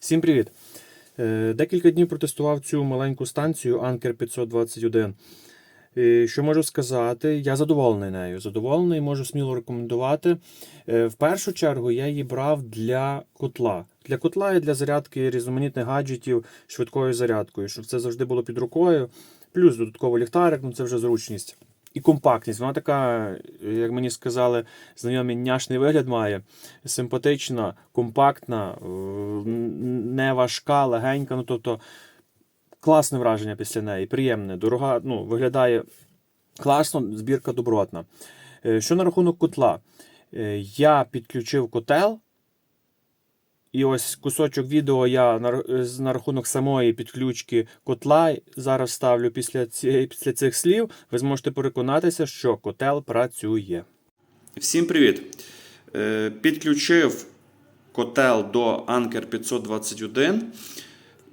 Всім привіт! Е, Декілька днів протестував цю маленьку станцію Anker 521. Е, Що можу сказати? Я задоволений нею. Задоволений, можу сміло рекомендувати. Е, В першу чергу я її брав для котла. Для котла і для зарядки різноманітних гаджетів швидкою зарядкою, щоб це завжди було під рукою. Плюс додатково ліхтарик, ну це вже зручність. І компактність. Вона така, як мені сказали, знайомі няшний вигляд має. Симпатична, компактна, е, не важка, легенька. Ну, тобто, класне враження після неї, приємне, дорога, ну, виглядає класно, збірка добротна. Е, Що на рахунок котла? Е, Я підключив котел. І ось кусочок відео я на, на рахунок самої підключки котла зараз ставлю після, цієї, після цих слів. Ви зможете переконатися, що котел працює. Всім привіт! Е, Підключив котел до Anker 521.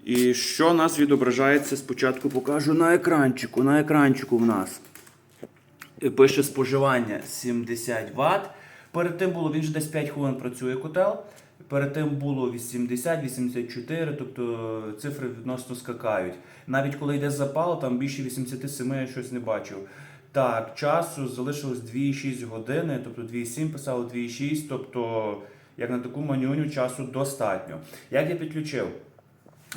І що у нас відображається, спочатку покажу на екранчику. На екранчику в нас пише споживання 70 Вт. Перед тим було, він ж десь 5 хвилин працює котел. Перед тим було 80-84, тобто цифри відносно скакають. Навіть коли йде запал, там більше 87 я щось не бачив. Так, часу залишилось 2,6 години, тобто 2,7 писало 2,6, тобто, як на таку манюню, часу достатньо. Як я підключив?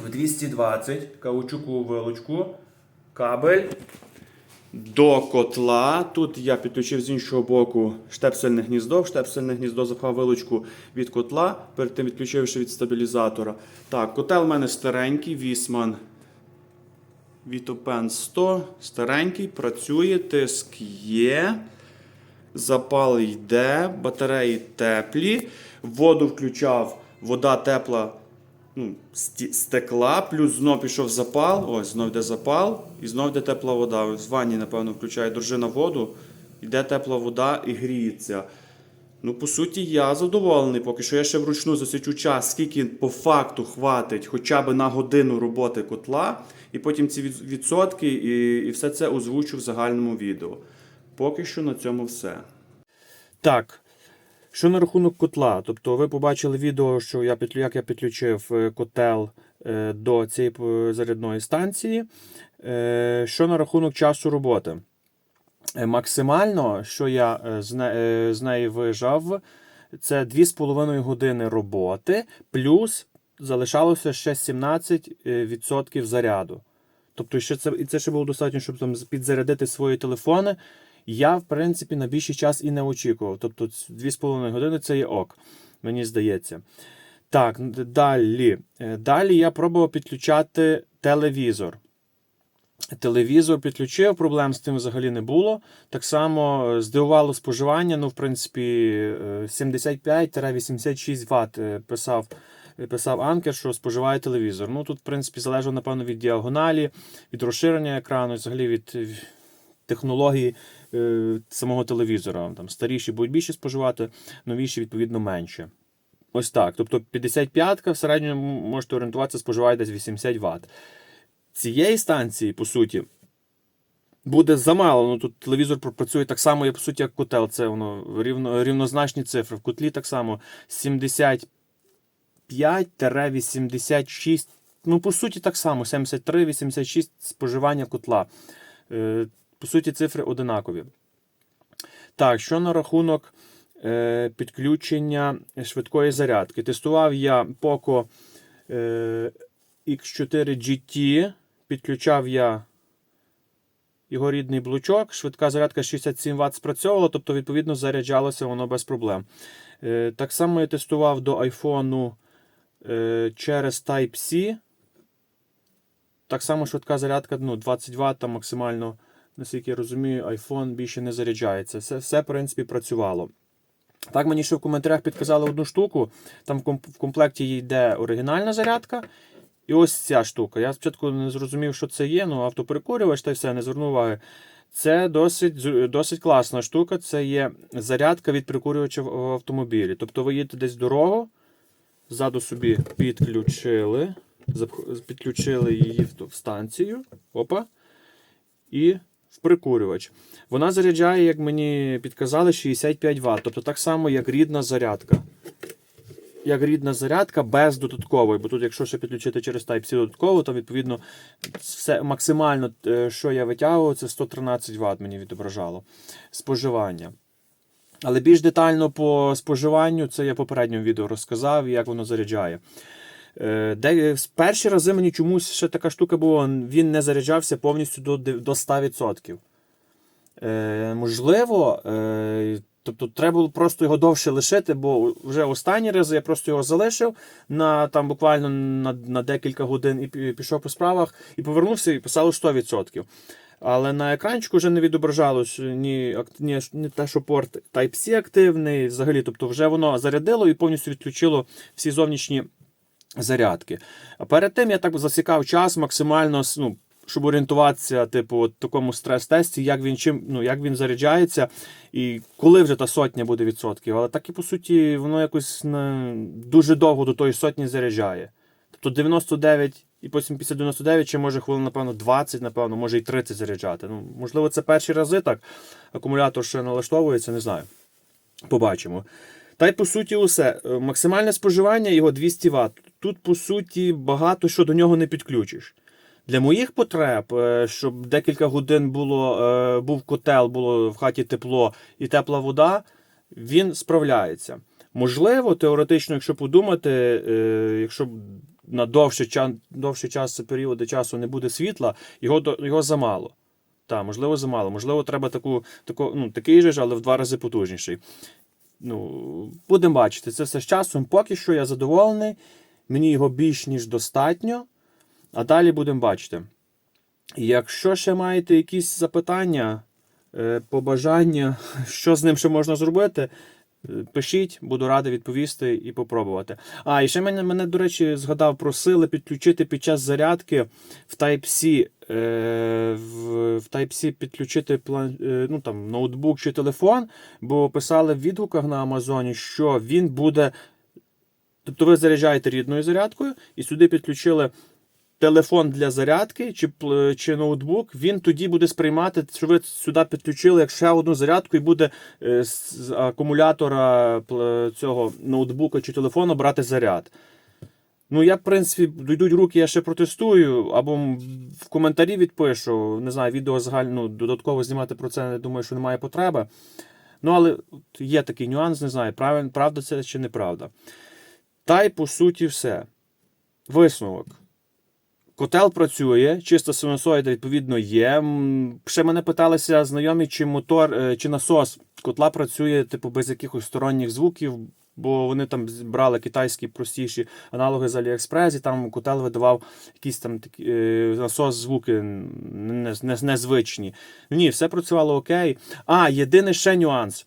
В 220 каучукову вилочку, кабель до котла. Тут я підключив з іншого боку штепсельне гніздо. В штепсельне гніздо запхав вилочку від котла, перед тим відключивши від стабілізатора. Так, котел у мене старенький, Вісман Вітопен 100, старенький, працює, тиск є. Запал йде, батареї теплі. Воду включав, вода тепла ну, стекла, плюс знов пішов запал. Ось, знов йде запал, і знов йде тепла вода. В ванні, напевно, включає дружина воду, йде тепла вода і гріється. Ну, по суті, я задоволений, поки що я ще вручну засічу час, скільки по факту хватить хоча б на годину роботи котла, і потім ці відсотки, і, і все це озвучу в загальному відео. Поки що на цьому все. Так, що на рахунок котла? Тобто, ви побачили відео, що я як я підключив е, котел е, до цієї е, зарядної станції. Що на рахунок часу роботи? Максимально, що я з неї вижав, це 2,5 години роботи, плюс залишалося ще 17% заряду. Тобто, ще це, і це ще було достатньо, щоб там підзарядити свої телефони. Я, в принципі, на більший час і не очікував. Тобто, 2,5 години це є ок, мені здається. Так, далі. Е, Далі я пробував підключати телевізор. Телевізор підключив, проблем з тим взагалі не було. Так само е, здивувало споживання. Ну, в принципі, е, 75-86 Вт е, писав, е, писав Анкер, що споживає телевізор. Ну, тут, в принципі, залежало, напевно, від діагоналі, від розширення екрану, взагалі від технології е, самого телевізора. Там старіші будуть більше споживати, новіші, відповідно, менше. Ось так. Тобто 55-ка в середньому можете орієнтуватися, споживає десь 80 Вт. Цієї станції, по суті, буде замало. Ну, тут телевізор пропрацює так само, як, по суті, як котел. Це воно рівно, рівнозначні цифри. В котлі так само 75-86. Ну, по суті, так само: 73-86 споживання котла. По суті, цифри одинакові. Так, що на рахунок е, підключення швидкої зарядки? Тестував я Poco е, X4 GT. Підключав я його рідний блочок. Швидка зарядка 67 Вт спрацьовувала, тобто, відповідно, заряджалося воно без проблем. Е, так само я тестував до iPhone е, через Type-C. Так само швидка зарядка ну, 20 Вт максимально, наскільки я розумію, iPhone більше не заряджається. Все, все в принципі, працювало. Так, мені ще в коментарях підказали одну штуку. Там в комп- в комплекті йде оригінальна зарядка. І ось ця штука. Я спочатку не зрозумів, що це є, ну автоперекурювач та й все, не звернув уваги. Це досить, досить класна штука. Це є зарядка від прикурювача в автомобілі. Тобто ви їдете десь дорогу, ззаду собі підключили, підключили її в станцію. Опа. І в прикурювач. Вона заряджає, як мені підказали, 65 Вт. Тобто так само, як рідна зарядка. як рідна зарядка без додаткової. Бо тут, якщо ще підключити через Type-C додатково, то відповідно все максимально, е, що я витягував, це 113 Вт мені відображало споживання. Але більш детально по споживанню, це я в попередньому відео розказав, як воно заряджає. Е, Де, з перші рази мені чомусь ще така штука була, він не заряджався повністю до, до 100%. Е, можливо, е, тобто треба було просто його довше лишити, бо вже останні рази я просто його залишив на там буквально на, на декілька годин і пішов по справах, і повернувся і писало 100%. Але на екранчику вже не відображалось ні, ні, ні те, що порт Type-C активний, взагалі, тобто вже воно зарядило і повністю відключило всі зовнішні зарядки. А перед тим я так засікав час максимально, ну, щоб орієнтуватися, типу, от такому стрес-тесті, як він чим, ну, як він заряджається, і коли вже та сотня буде відсотків. Але так і по суті, воно якось не, дуже довго до тої сотні заряджає. Тобто 99 і потім після 99 ще може хвилин, напевно, 20, напевно, може і 30 заряджати. Ну, можливо, це перші рази так. Акумулятор ще налаштовується, не знаю. Побачимо. Та й по суті, усе. Е, Максимальне споживання його 200 Вт. Тут, по суті, багато що до нього не підключиш. Для моїх потреб, е, щоб декілька годин було, е, був котел, було в хаті тепло і тепла вода, він справляється. Можливо, теоретично, якщо подумати, якщо на довший час, довший час періоди часу не буде світла, його, його замало. Так, можливо, замало. Можливо, треба таку, таку, ну, такий же ж, але в два рази потужніший. Ну, будемо бачити. Це все з часом. Поки що я задоволений. Мені його більш ніж достатньо. А далі будемо бачити. Якщо ще маєте якісь запитання, е, побажання, що з ним ще можна зробити, пишіть, буду радий відповісти і попробувати. А, і ще мене, мене, до речі, згадав, просили підключити під час зарядки в Type-C, е, в, в Type-C підключити план, е, ну, там, ноутбук чи телефон, бо писали в відгуках на Амазоні, що він буде. Тобто ви заряджаєте рідною зарядкою і сюди підключили телефон для зарядки чи, чи ноутбук, він тоді буде сприймати, що ви сюди підключили як ще одну зарядку, і буде е, з акумулятора цього ноутбука чи телефону брати заряд. Ну, я, в принципі, дійдуть руки, я ще протестую, або в коментарі відпишу. Не знаю, відео загально ну, додатково знімати про це, не думаю, що немає потреби. Ну, але є такий нюанс, не знаю, правда це чи неправда. Та й по суті все. Висновок. Котел працює, чиста синусоїда, відповідно, є. Ще мене питалися знайомі, чи мотор, е, чи насос котла працює, типу, без якихось сторонніх звуків, бо вони там брали китайські простіші аналоги з Aliexpress, і там котел видавав якісь там такі, е, насос звуки не- не- незвичні. Ні, все працювало окей. А, єдиний ще нюанс.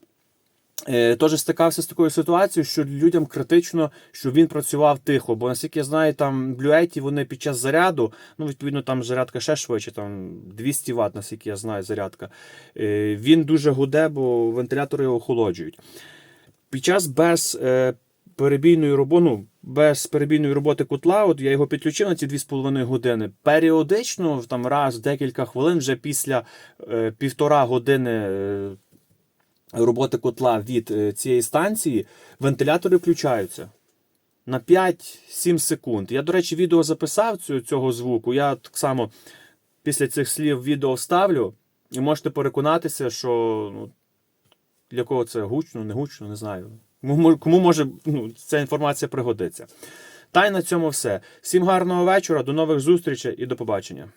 Е, Теж стикався з такою ситуацією, що людям критично, що він працював тихо. Бо наскільки я знаю, там блюеті вони під час заряду, ну відповідно там зарядка ще швидше, там 200 Вт, наскільки я знаю, зарядка. Е, Він дуже гуде, бо вентилятори його охолоджують. Під час без е, перебійної роботи, ну, без перебійної роботи котла, от я його підключив на ці 2,5 години. Періодично, там раз в декілька хвилин, вже після півтора години. Роботи котла від е, цієї станції, вентилятори включаються на 5-7 секунд. Я, до речі, відео записав цю- цього звуку. Я так само після цих слів відео вставлю, і можете переконатися, що ну, для кого це гучно, не гучно, не знаю. Кому, кому може ну, ця інформація пригодиться. Та й на цьому все. Всім гарного вечора, до нових зустрічей і до побачення.